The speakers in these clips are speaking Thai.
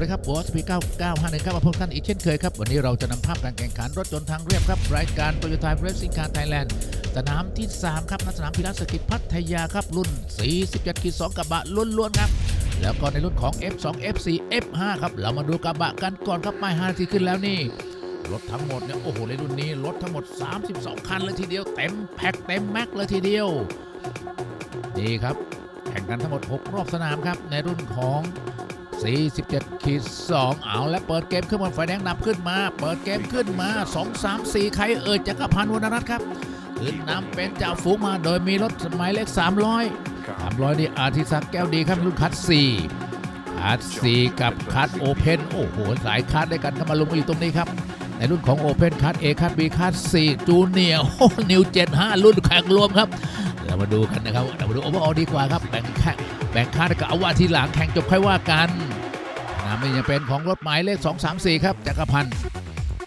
วัสดีครับบอสพี9951ครับ มาพบท่านอีกเช่นเคยครับ วันนี้เราจะนำภาพการแข่งขันรถยนต์ทางเรียบครับ รายการโตโยต้าเรซิ่งคาร์ไทยแลนด์สนามที่ 3 ครับณสนามพิรัสกิจพัทยาครับ รุ่น 47ขีด2กระบะล้วนๆครับ แล้วก็ในรุ่นของ F2 F4 F5 ครับ เรามาดูกระบะกันก่อนครับไม่5นาทีขึ้นแล้วนี่รถทั้งหมดเนี่ยโอ้โหในรุ่นนี้รถทั้งหมด 32 คันเลยทีเดียวเต็มแพ็คเต็มแม็กเลยทีเดียวนี่ครับ แข่งกันทั้งหมด 6 รอบสนามครับในรุ่นของ 47ขีด2เอาและเปิดเกมขึ้นมาไฟแดงดับขึ้นมา เปิดเกมขึ้นมา 2 3 4 ใครเอ่ยจักรพันธ์วรรณรัตน์ครับขึ้นนำเป็นจ่าฝูงมาโดยมีรถสมัยเลข300 300 นี่อาทิศักดิ์แก้วดีครับรุ่นคัด4คัด4กับคัดโอเพนโอ้โหสายคัดด้วยกันเข้ามาลงมาอยู่ตรงนี้ครับในรุ่นของ Open คัด A คัด B คัด4จูเนียร์โอ้นิว75รุ่นแข่งรวมครับ เรามาดูกันนะครับเรามาดูโอเวอร์ออดีกว่าครับแบ่งแข่ง แบ่งคัดกับเอาว่าทีหลังแข่งจบค่อยว่ากันนามนี่จะเป็นของรถหมายเลข 2 3 4 ครับจักรพันธ์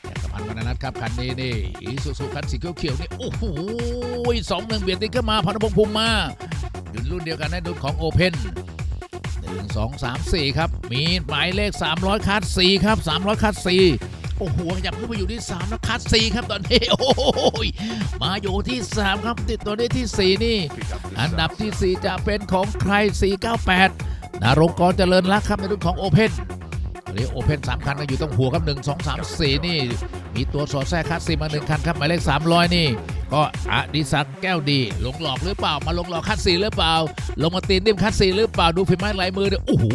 จักรพันธ์วรรณนัทครับคันนี้นี่อีซูซูคันสีเขียวๆนี่โอ้โหสองหนึ่งเบียดติดขึ้นมาพันพงษ์ภูมิมาอยู่รุ่นเดียวกันในรุ่นของ Open หนึ่งสองสามสี่ครับ มีหมายเลข 300คัด4ครับ 300คัด4 โอ้โหขยับขึ้นมาอยู่ที่3แล้วคัด4ครับตอนนี้โอ้ยมาอยู่ที่ 3 ครับ ติดตัวได้ที่ 4 นี่ อันดับที่ 4 จะเป็นของใคร 498นารงกรเจริญรักครับในรุ่นของโอเพนอันนี้โอเพน3คันก็อยู่ตรงหัวครับ1 2 3 4นี่ มีตัวสอดแทรกคัดซีมา1คันครับหมายเลข300นี่ ก็อดิศักแก้วดีลงหลอกหรือเปล่ามาลงหลอกคัดซีหรือเปล่า ลงมาตีนนิ่มคัดซีหรือเปล่าดูฝีไม้ลายมือเนี่ยโอ้โห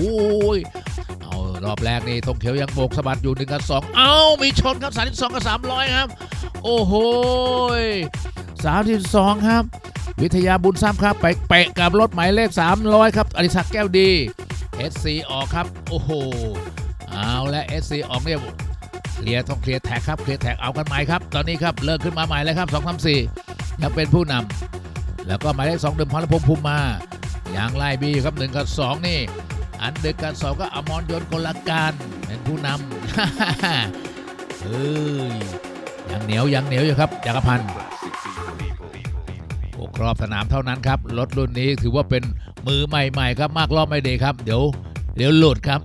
รอบแรกนี่ธงเขียวยังโบกสะบัดอยู่1กับ2เอ้ามีชนครับ32กับ300 ครับ โอ้โห32 ครับ วิทยาบุญซ้ำครับ ไปเปะกับรถหมายเลข 300 ครับอดิศักแก้วดี SC ออกครับ โอ้โห เอาและ SC ออกเนี่ยเคลียร์ต้องเคลียร์แท็กครับเคลียร์แท็กเอากันใหม่ครับ ตอนนี้ครับเลิกขึ้นมาใหม่เลยครับ2 3 4ยังเป็นผู้นำแล้วก็หมายเลข2เดิมพรพงษ์ภูมิมา อย่างไล่บีอยู่ครับ1กับ2นี่ อันเดึกกับสองก็อมรยนต์กลการเป็นผู้นำเฮ้ยยังเหนียวยังเหนียวอยู่ครับจักรพันธ์หกรอบสนามเท่านั้นครับรถรุ่นนี้ถือว่าเป็นมือใหม่ ๆ ครับมากรอบไม่ดีครับ เดี๋ยว เดี๋ยวหลุดครับ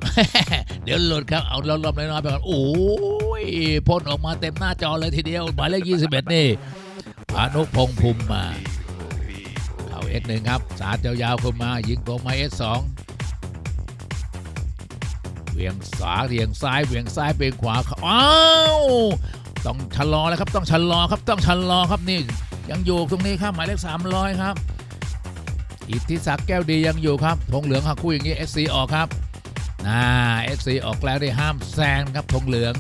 เดี๋ยวหลุดครับเอารอบๆน้อยๆไปก่อนโอ้ยพ่นออกมาเต็มหน้าจอเลยทีเดียวหมายเลข21 นี่พานุพงษ์ภูมิมาเอา S1 ครับ สาดยาวๆขึ้นมายิงตรงมา S2 เวียงสาเวียงซ้ายเวียงซ้ายเป็นขวาอ้าวต้องชะลอแล้วครับต้องชะลอครับต้องชะลอครับนี่ยังอยู่ตรงนี้ครับหมายเลข300 ครับ อิทธิศักดิ์แก้วดียังอยู่ครับธงเหลืองหักคู่อย่างนี้ SC ออกครับน่า SC ออกแล้วได้ห้ามแซงครับธงเหลือง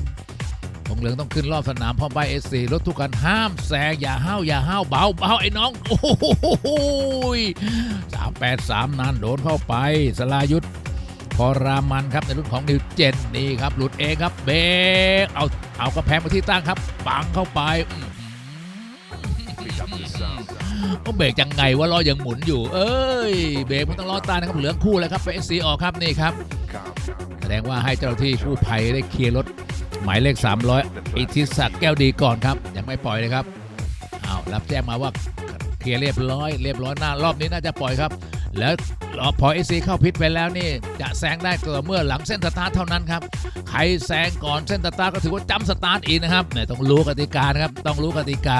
ธงเหลืองต้องขึ้นรอบสนามพร้อมใบ SC รถทุกคันห้ามแซงอย่าห้าวอย่าห้าวเบาเบาไอ้น้องโอ้โหสามแปดสามนั่นโดนเข้าไปสลายุทธ พอรามันครับในรุ่นของนิวเจนนี่ครับหลุดเองครับเบรกเอาเอากระแพงมาที่ตั้งครับ ปังเข้าไปก็เบรกยังไงว่าล้อยังหมุนอยู่ เอ้ย เบรกมันต้องล้อตายนะครับเหลืองคู่เลยครับไปเอซีออกครับนี่ครับแสดงว่าให้เจ้าหน้าที่กู้ภัยได้เคลียร์รถหมายเลข 300 อิทธิศักดิ์แก้วดีก่อนครับ ยังไม่ปล่อยเลยครับเอารับแจ้งมาว่าเคลียร์เรียบร้อย เรียบร้อยหน้ารอบนี้น่าจะปล่อยครับ แล้วพอเอซีเข้าพิษไปแล้วนี่จะแซงได้ก็เมื่อหลังเส้นสตาร์ทเท่านั้นครับใครแซงก่อนเส้นสตาร์ทก็ถือว่าจำสตาร์ทอีกนะครับเนี่ยต้องรู้กติกานะครับต้องรู้กติกา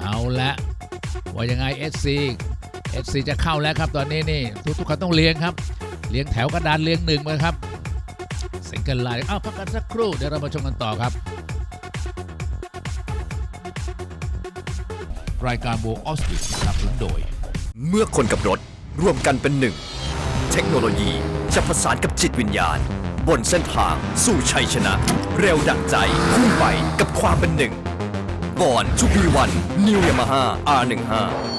เอาละว่ายังไง SC SC จะเข้าแล้วครับตอนนี้นี่ทุกทุกคนต้องเลี้ยงครับ เลี้ยงแถวกระดานเลี้ยงหนึ่งมาครับสิงเกิลไลน์อ้าวพักกันสักครู่เดี๋ยวเรามาชมกันต่อครับรายการโบออสติสนับสนุนโดย เมื่อคนกับรถ ร่วมกันเป็นหนึ่ง เทคโนโลยีจะผสานกับจิตวิญญาณ บนเส้นทางสู่ชัยชนะ เร็วดั่งใจพุ่งไปกับความเป็นหนึ่งบอนทูบีวันนิวยามาฮ่า R15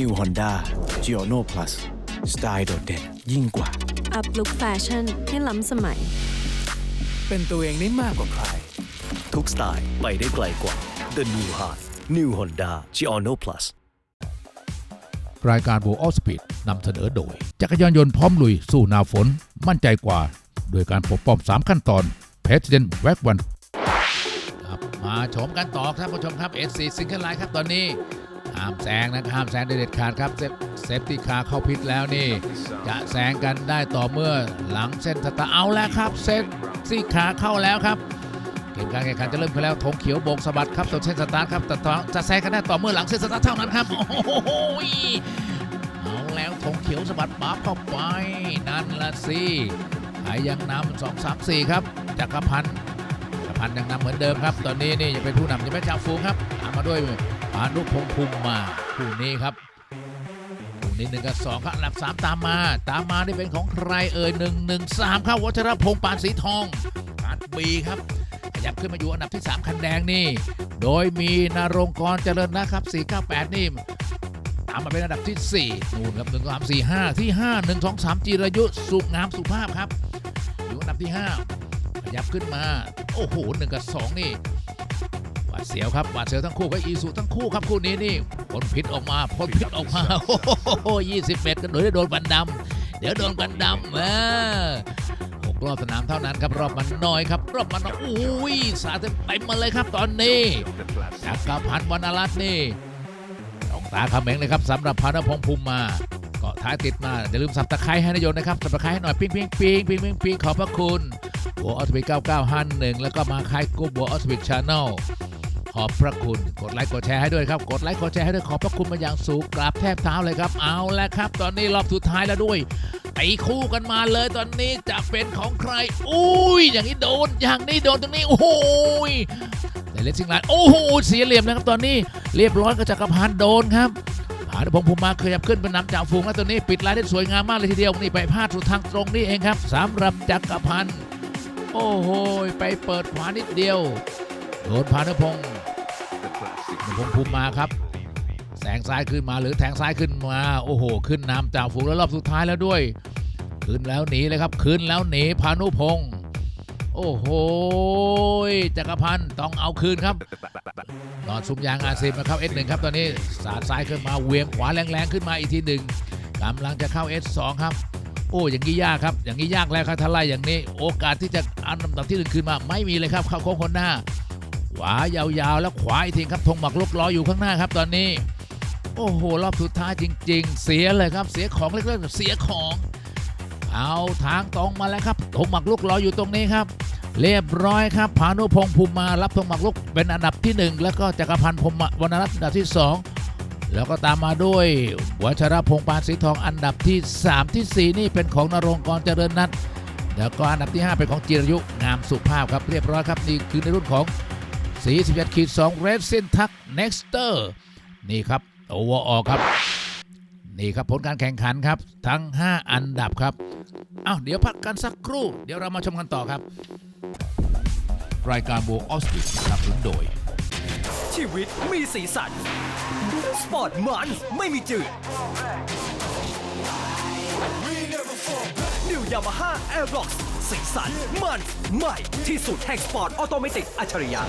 New Honda g i o n o Plus สไตล์โดดเด่นยิ่งกว่า อัพลุคแฟชั่นให้ล้ำสมัย เป็นตัวเองได้มากกว่าใคร ทุกสไตล์ไปได้ไกลกว่า The New Heart New Honda Giorno Plus รายการ World of Speed นำเสนอโดย จักรยานยนต์พร้อมลุยสู้หนาฝน มั่นใจกว่า โดยการปกป้อง3ขั้นตอน President w a g o n ครับมาชมกันต่อครับผู้ชมครับ S4 Single Line ครับตอนนี้ ห้ามแซงนะครับห้ามแซงโดยเด็ดขาดครับเซฟเซฟตี้คาร์เข้าพิษแล้วนี่ จะแซงกันได้ต่อเมื่อหลังเส้นสตาร์ทเอาแล้วครับเซฟตี้คาร์เข้าแล้วครับเกมการแข่งขันจะเริ่มขึ้นแล้วธงเขียวโบกสะบัดครับตัวเส้นสตาร์ทครับแต่ต่อจะแซงกันได้ต่อเมื่อหลังเส้นสตาร์ทเท่านั้นครับโอ้โหเอาแล้วธงเขียวสะบัดปั๊บเข้าไปนั่นละสิใครยังนำสองสามสี่ครับจักรพันธ์จักรพันธ์ยังนำเหมือนเดิมครับ ตอนนี้นี่ยังเป็นผู้นำยังไม่จ่าฝูงครับตามมาด้วย ปานุพงษ์ภูมิมาคู่นี้ครับคู่นี้หนึ่งกับสองครับอันดับสามตามมา ตามมานี่เป็นของใครเอ่ยหนึ่งหนึ่งสามครับวัชรพงษ์ปานสีทองการบีครับขยับขึ้นมาอยู่อันดับที่ 3 คันแดงนี่ โดยมีนารงกรเจริญนะครับ 498 นี่ตามมาเป็นอันดับที่ 4 นู่นครับ 1 3 4 5 ที่ 5 1 2 3 จิรยุสุขงามสุภาพครับ อยู่อันดับที่ 5 ขยับขึ้นมา โอ้โห 1 กับ 2 นี่ เสียวครับหวาดเสียวทั้งคู่ก็อีสุทั้งคู่ครับคู่นี้นี่พ่นพิษออกมาพ่นพิษออกมาโอ้โห20เมตรกันโดยโดนบันดำเดี๋ยวโดนกันดำเออหกรอบสนามเท่านั้นครับรอบมันน้อยครับรอบมันน้อยอุ้ยสาดเต็มเต็มมาเลยครับตอนนี้จักรพันธ์วรรณรัตน์นี่ต้องตาคำเองเลยครับสำหรับพานุพงษ์ภูมิมาเกาะท้ายติดมาอย่าลืมสับตะไคร้ให้นายนนะครับสับตะไคร้ให้หน่อยปิ้งปิ้งปิ้งปิ้งปิ้งปิ้งขอบพระคุณบัวออสบิก9951 แล้วก็มาคายกูบัวออสบิกชาแนล ขอบพระคุณ กดไลค์กดแชร์ให้ด้วยครับ กดไลค์กดแชร์ให้ด้วยขอบพระคุณมาอย่างสูงกราบแทบเท้าเลยครับ เอาแล้วครับ ตอนนี้รอบสุดท้ายแล้วด้วยตีคู่กันมาเลยตอนนี้จะเป็นของใคร อุ้ย อย่างนี้โดน อย่างนี้โดนตรงนี้ โอ้ยแต่เลสซิงไลน์โอ้โหเสียเหลี่ยมนะครับตอนนี้ เรียบร้อยก็จักรพันโดนครับผาดพงภูมิมาขยับขึ้นเป็นนำจากฝูงแล้วตัวนี้ปิดลายได้สวยงามมากเลยทีเดียวนี่ไปพลาดสุดทางตรงนี้เองครับสำหรับจักรพันโอ้โหไปเปิดขวานิดเดียว โดนพานุพงศ์ พงภูมิมาครับ แสงซ้ายขึ้นมาหรือแทงซ้ายขึ้นมา โอ้โห ขึ้นนำจากฝูงแล้วรอบสุดท้ายแล้วด้วย ขึ้นแล้วหนีเลยครับ ขึ้นแล้วหนีพานุพงศ์โอ้โหจักรพันธ์ต้องเอาคืนครับนอนซุ้มยางอาซีนะครับ S1 ครับตอนนี้สาดซ้ายขึ้นมาเวียงขวาแรงๆขึ้นมาอีกทีหนึ่งกำลังจะเข้า S2 ครับ โอ้อย่างนี้ยากครับ อย่างนี้ยากแล้วครับถ้าไล่อย่างนี้ โอกาสที่จะอาลำดับที่หนึ่งคืนมาไม่มีเลยครับเข้าโค้งคนหน้า ขวายาวๆ แล้วขวาอีกทีครับธงหมักลุกล้ออยู่ข้างหน้าครับตอนนี้ โอ้โห รอบสุดท้ายจริง ๆ เสียเลยครับ เสียของเล็กๆเสียของ เอาทางตรงมาแล้วครับธงหมักลุกรออยู่ตรงนี้ครับ เรียบร้อยครับพานุพงษ์ภูมิมารับธงหมักลุกเป็นอันดับที่หนึ่งแล้วก็จักรพันธ์พมวรรณรัตน์อันดับที่สองแล้วก็ตามมาด้วยวัชรพงษ์ปานสีทองอันดับที่สามที่สี่นี่เป็นของนรงกรเจริญนัทแล้วก็อันดับที่ห้าเป็นของจิรยุงามสุภาพครับเรียบร้อยครับนี่คือในรุ่นของ 47ขีด2 Red s i n t a c Nexter นี่ครับโอเวอร์ออครับ นี่ครับผลการแข่งขันครับ ทั้ง 5 อันดับครับอ้าวเดี๋ยวพักกันสักครู่ เดี๋ยวเรามาชมกันต่อครับ รายการโบออสติสนับสนุนโดย ชีวิตมีสีสัน สปอร์ตมันไม่มีจืด New Yamaha Aerox สีสันมันใหม่ที่สุดแห่งสปอร์ตออโตเมติกอัจฉริยะ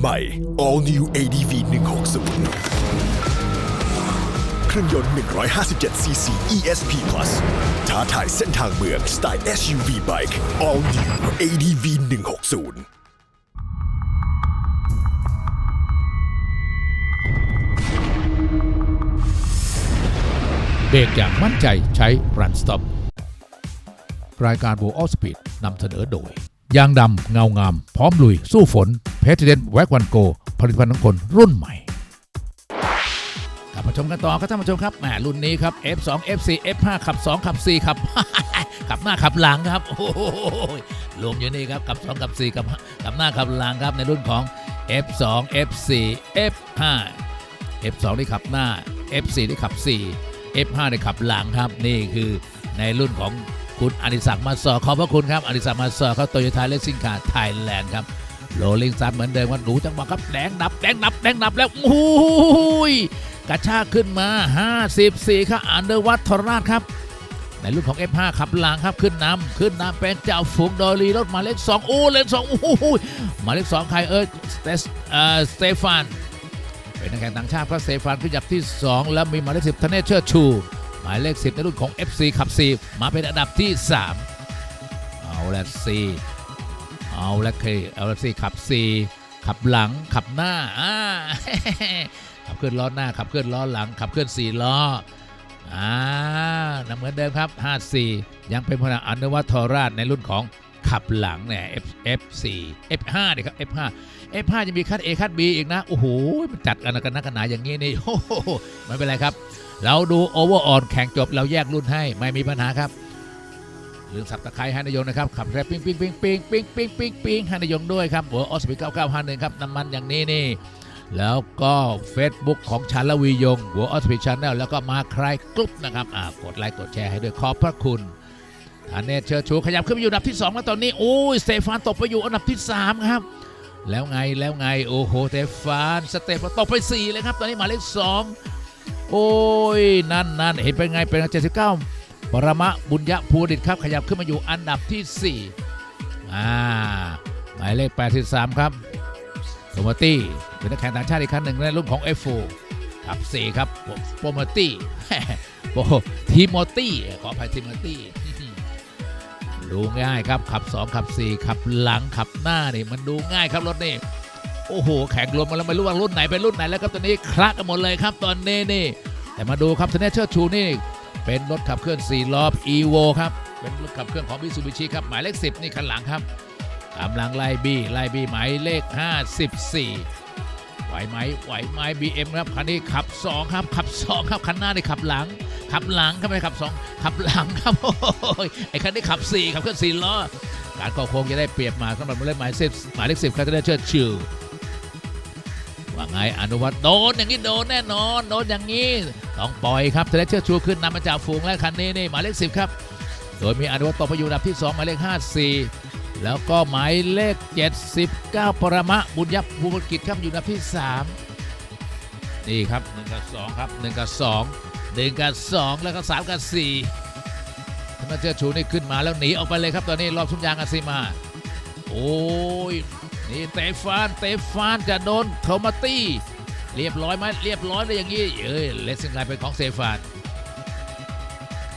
ใหม่ All New ADV 160เครื่องยนต์ 157cc ESP Plus ท้าทายเส้นทางเมืองสไตล์ SUV Bike All New ADV 160เบรกอย่างมั่นใจใช้ Run Stop รายการ w o r l d Speed นำเสนอโดย ยางดำเงางาม พร้อมลุย สู้ฝน President w a g o n Go ผลิตภัณฑ์ของคนรุ่นใหม่กลับมาชมกันต่อครับท่านผู้ชมครับแหมรุ่นนี้ครับ F2 F4 F5 ขับ 2 ขับ 4 ขับ ขับหน้าขับหลังครับ โอ้โหรวมอยู่นี่ครับขับ 2 ขับ 4 ขับขับหน้าขับหลังครับในรุ่นของ F2 F4 F5 F2 ที่ขับหน้า F4 ที่ขับ 4 F5 ที่ขับหลังครับ นี่คือในรุ่นของ คุณอดิศักดิ์มาสอขอบพระคุณครับอดิศักดิ์มาสอเขาโตโยต้าเลสซิ่งคาร์ไทยแลนด์ครับโรลลิงซันเหมือนเดิมว่าหนูจังหวะครับแดงดับแดงดับแดงดับแล้วโอ้ยกระชากขึ้นมา 54 ครับอันเดอร์วัตทรราชครับ ในรุ่นของ F5 ขับหลังครับขึ้นนำขึ้นนำเป็นเจ้าฝูงโดยรีรถมาเลข2โอ้เลนสองโอ้โหมาเลข2ใครเออสเตสเอ่อสเตฟานเป็นนักแข่งต่างชาติครับสเตฟานขึ้นจับที่ 2 แล้วมีมาเลข10ทเนเชอร์ชู มายเลข 10 ในรุ่นของ FC ขับ 4 มาเป็นอันดับที่ 3 เอาละสี่เอาละเคเอาละสิขับ 4 ขับหลังขับหน้าอ่าขับเคลื่อนล้อหน้าขับเคลื่อนล้อหลัง ขับเคลื่อน4ล้ออ่านเหมือนเดิมครับ 54 ยังเป็นพลังอนุวัตทราชในรุ่นของขับหลังเนี่ย F F4 F5 เนี่ยครับ F5 F5 จะมีคัด A คัด B อีกนะ โอ้โห มันจัดกันกันนักกันหนาอย่างนี้นี่โอ้โหไม่เป็นไรครับ เราดูโอเวอร์ออนแข่งจบเราแยกรุ่นให้ไม่มีปัญหาครับลืมสับตะไคร้ให้นายงนะครับขับแรปปิ้งปิ้งปิ้งปิ้งปิ้งปิ้งปิ้งปิ้งให้นายงด้วยครับหัวออสปีเก้าเก้าห้าหนึ่งครับน้ำมันอย่างนี้นี่แล้วก็ Facebook ของชันละวียง หัวออสปีชันแนลแล้วก็มาใครกรุ๊ปนะครับอ่ากดไลค์กดแชร์ให้ด้วยขอบพระคุณทานเนตเชิญชูขยับขึ้นไปอยู่อันดับที่2แล้วตอนนี้โอ้ยสเตฟานตกไปอยู่อันดับที่ 3 ครับ แล้วไงแล้วไงโอ้โหสเตฟานสเตฟานตกไป 4 เลยครับ ตอนนี้หมายเลข2 โอ้ย นั่นนั่นเห็นเป็นไง เป็นเจ็ดสิบเก้าปรมะบุญยะภูดิตครับ ขยับขึ้นมาอยู่อันดับที่ 4 อ่า หมายเลข 83 ครับโปรโมตี้เป็นนักแข่งต่างชาติอีกครั้งหนึ่งในรุ่นของ F4 ขับ4ครับโปรมตี้โปรทีโมตี้ขออภัยทีโมตี้ดูง่ายครับขับ 2 ขับ 4 ขับหลังขับหน้านี่มันดูง่ายครับรถนี่ โอ้โหแข่งรวมมาแล้วไม่รู้ว่ารุ่นไหนเป็นรุ่นไหนแล้วครับตอนนี้คละกันหมดเลยครับตอนนี้นี่ แต่มาดูครับทเนเชอร์ชูนี่ เป็นรถขับเคลื่อน4ล้อ Evo ครับเป็นรถขับเคลื่อนของ Mitsubishi ครับหมายเลข 10 นี่คันหลังครับกำลังไล่บี้ไล่บี้หมายเลข 54 ไหวไหมไหวไหม BM ครับคันนี้ขับ 2 ครับขับ 2 ครับคันหน้านี่ขับหลังขับหลังครับไม่ขับ 2 ขับหลังครับโอ้ยไอ้คันนี้ขับ 4 ขับเคลื่อน4ล้อการก่อโค้งจะได้เปรียบมาสำหรับหมายเลขหมายเลข10หมายเลข10ครับจะได้เชิดชิ ว่าไงอนุวัตโดนอย่างนี้โดนแน่นอนโดนอย่างนี้ ต้องปล่อยครับเทเลเชอร์ชูขึ้นนำมาจากฝูงและคันนี้นี่หมายเลข10ครับ โดยมีอนุวัตตกไปอยู่อันดับที่ 2 หมายเลข 54 แล้วก็หมายเลข 79 ปรมะบุญยับภูมิกิจครับอยู่อันดับที่ 3 นี่ครับ1กับ2ครับ1กับ2 1กับ2 แล้วก็3กับ4เทเลเชอร์ชูนี่ขึ้นมาแล้วหนีออกไปเลยครับตอนนี้รอบชุ่มยางอาซิมา โอ้ย นี่เตฟานเตฟานจะโดนโทมาตี้เรียบร้อยไหมเรียบร้อยเลยอย่างนี้เอ้ยเลสซิ่งไลน์เป็นของเซฟาน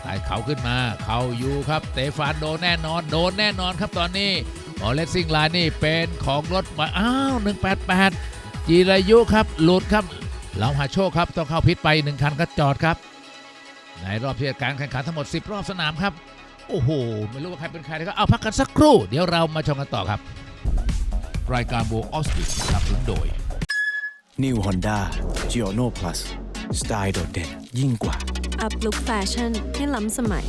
ไต่เขาขึ้นมาเขาอยู่ครับเตฟานโดนแน่นอนโดนแน่นอนครับตอนนี้บอเลสซิ่งไลน์นี่เป็นของรถมาอ้าว188 จีรายุครับหลุดครับเราหาโชคครับต้องเข้าพิษไป1คันก็จอดครับ ในรอบที่การแข่งขันทั้งหมด 10 รอบสนามครับ โอ้โห ไม่รู้ว่าใครเป็นใครนะครับเอาพักกันสักครู่ เดี๋ยวเรามาชมกันต่อครับ รายการโบออสติสนับสนุนโดย New Honda g i o n o Plus สไตล์โดดเด่นยิ่งกว่า อัพลุคแฟชั่นให้ล้ำสมัย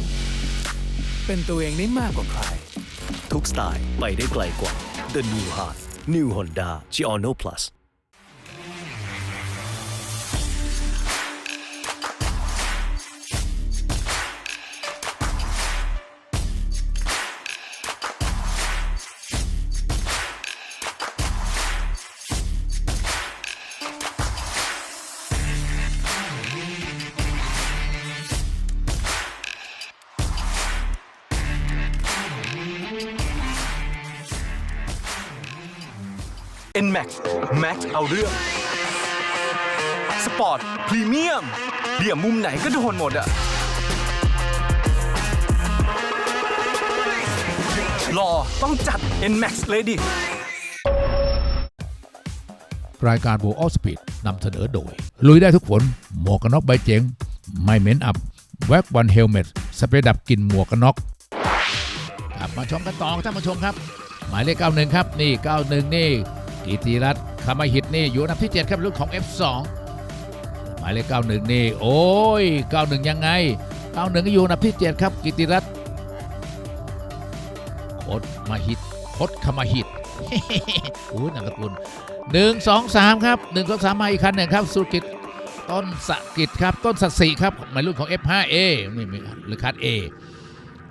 เป็นตัวเองได้มากกว่าใคร ทุกสไตล์ไปได้ไกลกว่า The New Heart New Honda g i o n o Plus NMAX Max เอาเรื่อง สปอร์ต พรีเมียมเบี่ยมมุมไหนก็โดนหมดอะรอต้องจัด NMAX เลยดิ รายการโบออสปีดนำเสนอโดย ลุยได้ทุกฝน หมวกกันน็อกใบเจ๋ง ไม่เหม็นอับ แว็กวันเฮลเมตสเปรย์ดับกลิ่นหมวกกันน็อกกลับมาชมกันต่อท่านผู้ชมครับ หมายเลข91 ครับ นี่ 91 นี่ กิติรัตน์คามาหิตนี่อยู่อันดับที่ 7 ครับรุ่นของ F2 หมายเลข91 นี่ โอ้ย 91 ยังไง 91 ก็อยู่อันดับที่ 7 ครับ กิติรัตน์โคตมาหิตโคตขมาหิตโอ้ยนามสกุล1 2 3ครับ1 2 3มาอีกคันหนึ่งครับสุกิจต้นสกิจครับต้นสัตสีครับหมายรุ่นของ F5A นี่มีหรือคัด A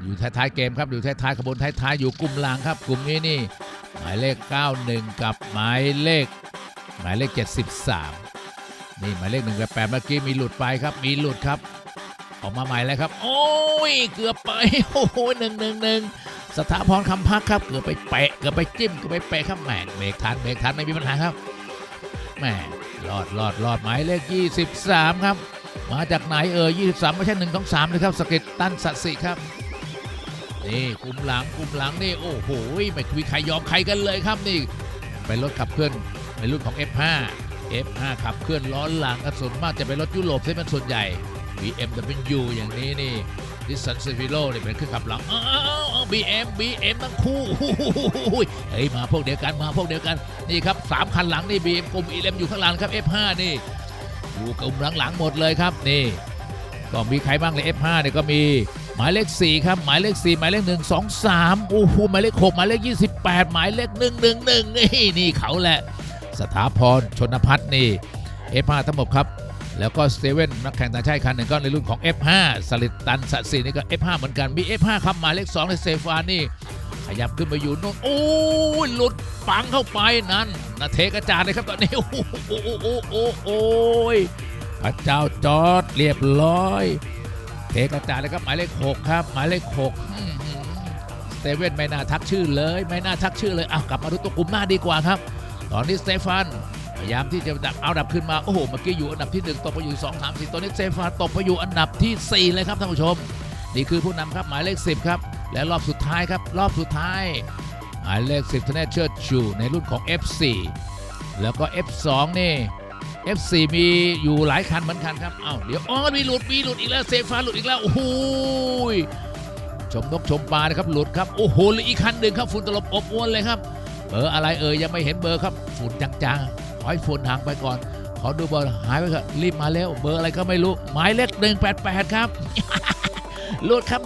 อยู่ท้ายๆเกมครับอยู่ท้ายๆขบวนท้ายๆอยู่กลุ่มลางครับ กลุ่มนี้นี่หมายเลข 91 กับหมายเลข หมายเลข 73 นี่หมายเลข1กับ8เมื่อกี้มีหลุดไปครับ มีหลุดครับ ออกมาใหม่แล้วครับ โอ้ยเกือบไปโอ้โหหนึ่งหนึ่งหนึ่งสถาพรคำพักครับเกือบไปแปะเกือบไปจิ้มเกือบไปแปะครับแหมเบรกทันเบรกทันไม่มีปัญหาครับแหมรอดรอดรอดหมายเลข 23 ครับ มาจากไหนเอ่ย23 ไม่ใช่1 2 3เลยครับสก็ตตันสัตสิครับ นี่กลุ่มหลังกลุ่มหลังนี่โอ้โหไม่มีใครยอมใครกันเลยครับนี่เป็นรถขับเคลื่อนเป็นรุ่นของ F5 F5 ขับเคลื่อนล้อหลังกระสุนมากจะเป็นรถยุโรปที่เป็นส่วนใหญ่ BMW อย่างนี้นี่ดิสันเซฟิโลนี่เป็นเครื่องขับหลังอ้าวบีเอ็มบีเอ็มทั้งคู่เฮ้ยมาพวกเดียวกันมาพวกเดียวกันนี่ครับสามคันหลังนี่บีเอ็มกลุ่มอีเลมอยู่ข้างหลังครับ F5 นี่อยู่กลุ่มหลังๆหมดเลยครับนี่ก็มีใครบ้างเลย F5 เนี่ยก็มี หมายเลข4ครับหมายเลข4หมายเลข1 2 3โอ้โหหมายเลข6หมายเลข28 หมายเลข111นี่นี่เขาแหละ สถาพรชนพัฒน์นี่ F5 ทั้งหมดครับ แล้วก็สเตเว่นนักแข่งต่างชาติคันหนึ่งก็ในรุ่นของ F5 สลิดตันสัตสีนี่ก็ F5 เหมือนกันมี F5 ครับหมายเลข2ในเซฟานี่ขยับขึ้นมาอยู่นู่นโอ้ยหลุดปังเข้าไปนั่นนะเทกระจาดเลยครับตอนนี้โอ้โหโอ้โหโอ้โหโอ้ยพระเจ้าจอดเรียบร้อย เทกระจาดเลยครับหมายเลข6ครับหมายเลข6อื้อหือสเตเว่นไม่น่าทักชื่อเลยไม่น่าทักชื่อเลยเอะกลับมาดูตัวกลุ่มหน้าดีกว่าครับ ตอนนี้สเตฟานพยายามที่จะดับเอาดับขึ้นมาโอ้โหเมื่อกี้อยู่อันดับที่1ตกไปอยู่2 3 4ตอนนี้สเตฟานตกไปอยู่อันดับทีสี่4 เลยครับท่านผู้ชม นี่คือผู้นำครับหมายเลข 10 ครับ และรอบสุดท้ายครับ รอบสุดท้าย หมายเลข 10ทเนเชอร์ชูในรุ่นของ F4 แล้วก็ F2 นี่ F4 มีอยู่หลายคันเหมือนกันครับอ้าวเดี๋ยวอ๋อมีหลุดมีหลุดอีกแล้วเซฟาหลุดอีกแล้วโอ้โหยชมนกชมปลานะครับหลุดครับโอ้โหเลืออีกคันหนึ่งครับฝุ่นตลบอบอวนเลยครับเบอร์อะไรเอ่ยยังไม่เห็นเบอร์ครับฝุ่นจางๆขอให้ฝุ่นห่างไปก่อน ขอดูเบอร์หายไปเถอะรีบมาแล้วเบอร์อะไรก็ไม่รู้หมายเลข188 ครับหลุดครับ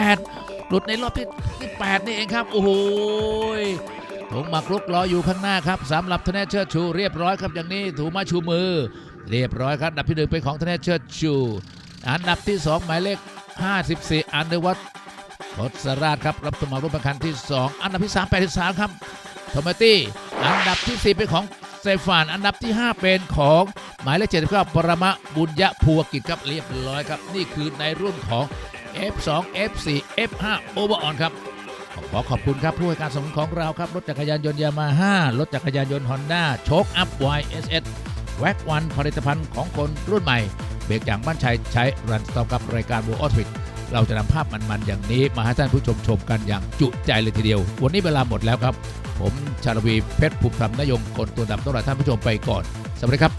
188หลุดในรอบที่ที่8นี่เองครับ โอ้โห ยถุงหมักลุกรออยู่ข้างหน้าครับสำหรับทเนเชอร์ชูเรียบร้อยครับอย่างนี้ถูมาชูมือ เรียบร้อยครับอันดับที่หนึ่งเป็นของทเนเชอร์ชู อันดับที่2หมายเลข 54 อันเดวัตทศราชครับรับสมัครรุ่นประคันที่ 2 อันดับที่ 3 83 ครับโทมัตี้อันดับที่ 4 เป็นของเซฟาน อันดับที่ 5 เป็นของหมายเลขเจ็ดก็ปรมะบุญยะภูวกิจครับเรียบร้อยครับ นี่คือในรุ่นของ F2 F4 F5 Overon ครับ ขอขอบคุณครับผู้ให้การสนับสนุนของเราครับ รถจักรยานยนต์ยามาฮ่ารถจักรยานยนต์ฮอนด้าโชคอัพ YSS แว็กวันผลิตภัณฑ์ของคนรุ่นใหม่ เบรกอย่างบ้านชัยใช้รันสตอมกับรายการ w อ l ทวิตเราจะนำภาพมันๆอย่างนี้มาให้ท่านผู้ชมชมกันอย่างจุใจเลยทีเดียว วันนี้เวลาหมดแล้วครับ ผมชาลวีเพชรภูมิธรรมนยงคนตัวดำต้องลาท่านผู้ชมไปก่อนสวัสดีครับ